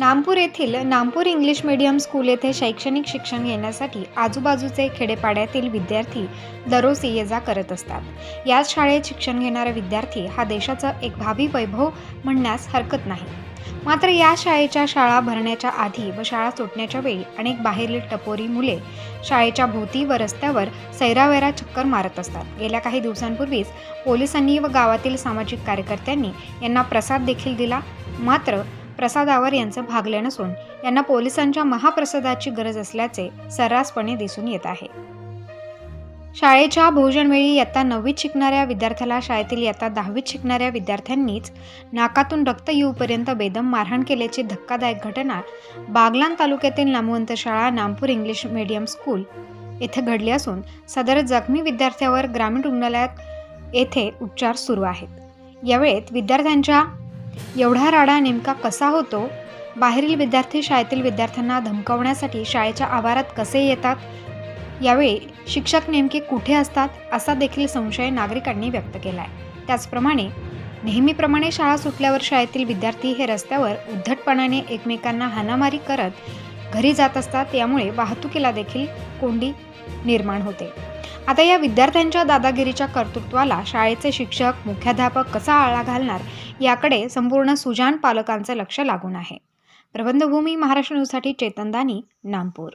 नामपूर येथील Nampur English medium school येथे शैक्षणिक शिक्षण घेण्यासाठी आजूबाजूचे खेडेपाड्यातील विद्यार्थी दररोज ये जा करत असतात. याच शाळेत शिक्षण घेणारा विद्यार्थी हा देशाचं एक भावी वैभव म्हणण्यास हरकत नाही. मात्र या शाळेच्या शाळा भरण्याच्या आधी व शाळा सुटण्याच्या वेळी अनेक बाहेरील टपोरी मुले शाळेच्या भोवती व रस्त्यावर सैरावैरा चक्कर मारत असतात. गेल्या काही दिवसांपूर्वीच पोलिसांनी व गावातील सामाजिक कार्यकर्त्यांनी यांना प्रसाद देखील दिला. मात्र प्रसादावर यांचं भागले नसून यांना पोलिसांच्या महाप्रसादाची गरज असल्याचे सर्रासपणे दिसून येत आहे. शाळेच्या भोजनवेळी इयत्ता नववीत शिकणाऱ्या विद्यार्थ्याला शाळेतील इयत्ता दहावीत शिकणाऱ्या विद्यार्थ्यांनीच नाकातून रक्त येऊपर्यंत बेदम मारहाण केल्याची धक्कादायक घटना बागलान तालुक्यातील नामवंत शाळा नामपूर इंग्लिश मीडियम स्कूल येथे घडली असून सदर जखमी विद्यार्थ्यावर ग्रामीण रुग्णालयात येथे उपचार सुरू आहेत. यावेळेत विद्यार्थ्यांच्या एवढा राडा नेमका कसा होतो? बाहेरील विद्यार्थी शाळेतील विद्यार्थ्यांना धमकावण्यासाठी शाळेच्या आवारात कसे येतात? यावेळी शिक्षक नेमके कुठे असतात असा देखील संशय नागरिकांनी व्यक्त केला आहे त्याचप्रमाणे नेहमीप्रमाणे शाळा सुटल्यावर शाळेतील विद्यार्थी हे रस्त्यावर उद्धटपणाने एकमेकांना हाणामारी करत घरी जात असतात यामुळे वाहतुकीला देखील कोंडी निर्माण होते. आता या विद्यार्थ्यांच्या दादागिरीच्या कर्तृत्वाला शाळेचे शिक्षक मुख्याध्यापक कसा आळा घालणार याकडे संपूर्ण सुजान पालकांचं लक्ष लागून आहे. प्रबंधभूमी महाराष्ट्र न्यूजसाठी चेतन दानी नामपूर